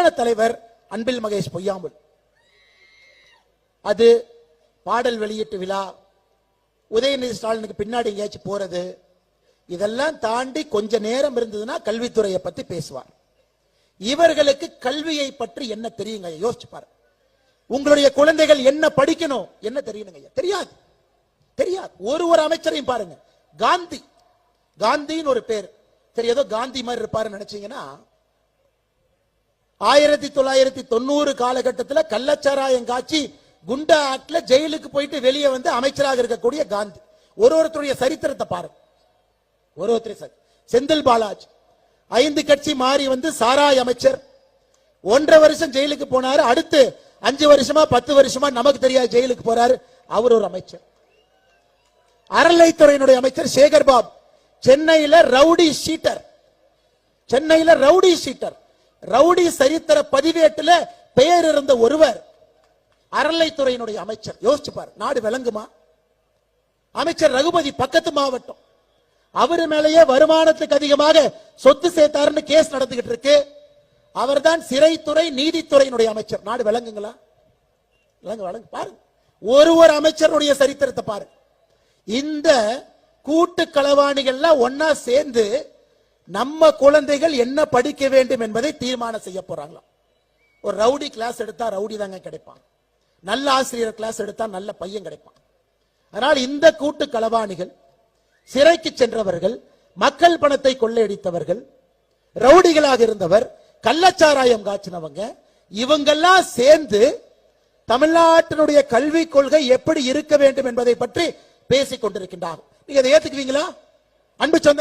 அருமையான தலைவர் அன்பில் மகேஷ் பொய்யாமல் அது பாடல் வெளியீட்டு விழா. உதயநிதி ஸ்டாலினுக்கு பின்னாடி எங்கேயாச்சும் போறது. இதெல்லாம் தாண்டி கொஞ்ச நேரம் இருந்ததுன்னா கல்வித்துறையை பத்தி பேசுவார். இவர்களுக்கு கல்வியை பற்றி என்ன தெரியுங்க யோசிச்சு பாரு. உங்களுடைய குழந்தைகள் என்ன படிக்கணும்? என்ன தெரியணுங்க தெரியாது. தெரியாது. ஒரு ஒரு அமைச்சரையும் பாருங்க. காந்தி. காந்தின்னு ஒரு பேர். சரி ஏதோ காந்தி மாதிரி இருப்பாருன்னு நினைச்சீங்கன்னா ஆயிரத்தி தொள்ளாயிரத்தி தொண்ணூறு காலகட்டத்தில் கள்ளச்சாராயம் காட்சி குண்டா ஆக்ட்ல ஜெயிலுக்கு போயிட்டு வெளியே வந்து அமைச்சராக இருக்கக்கூடிய காந்தி. ஒரு ஒருத்தருடைய சரித்திரத்தை பாருங்க. ஒரு ஒருத்தர் சரி செந்தில் பாலாஜ். ஐந்து கட்சி மாறி வந்து சாராய் அமைச்சர். ஒன்றரை வருஷம் ஜெயிலுக்கு போனாரு. அடுத்து அஞ்சு வருஷமா பத்து வருஷமா நமக்கு தெரியாது ஜெயிலுக்கு போறாரு. அவர் ஒரு அமைச்சர். அறநிலைத்துறையினுடைய அமைச்சர் சேகர் பாபு சென்னையில ரவுடி ஷீட்டர். சென்னையில ரவுடி ஷீட்டர். ரவுடி சரித்திர பதிவேட்டுல பெயர் இருந்த ஒருவர் அறநிலைத்துறையினுடைய அமைச்சர். யோசிச்சு பாரு நாடு விளங்குமா? அமைச்சர் ரகுபதி பக்கத்து மாவட்டம். அவரு மேலேயே வருமானத்துக்கு அதிகமாக சொத்து சேர்த்தாருன்னு கேஸ் நடந்துகிட்டு இருக்கு. அவர்தான் சிறைத்துறை நீதித்துறையினுடைய அமைச்சர். நாடு விளங்குங்களா? விளங்கு விளங்கு. பாருங்க. ஒரு ஒரு அமைச்சருடைய சரித்திரத்தை பாருங்க இந்த கூட்டு களவாணிகள்லாம் ஒன்னா சேர்ந்து நம்ம குழந்தைகள் என்ன படிக்க வேண்டும் என்பதை தீர்மானம் செய்ய போறாங்களாம். ஒரு ரவுடி கிளாஸ் எடுத்தா ரவுடி தாங்க கிடைப்பான். நல்ல ஆசிரியர் கிளாஸ் எடுத்தா நல்ல பையன் கிடைப்பான். அதனால் இந்த கூட்டு களவாணிகள் சிறைக்கு சென்றவர்கள் மக்கள் பணத்தை கொள்ளையடித்தவர்கள் ரவுடிகளாக இருந்தவர் கள்ளச்சாராயம் காய்ச்சினவங்க இவங்கெல்லாம் சேர்ந்து தமிழ்நாட்டினுடைய கல்விக் கொள்கை எப்படி இருக்க வேண்டும் என்பதை பற்றி பேசிக் கொண்டிருக்கின்றார்கள். நீங்க அதை ஏத்துக்குவீங்களா? அன்பு சொந்த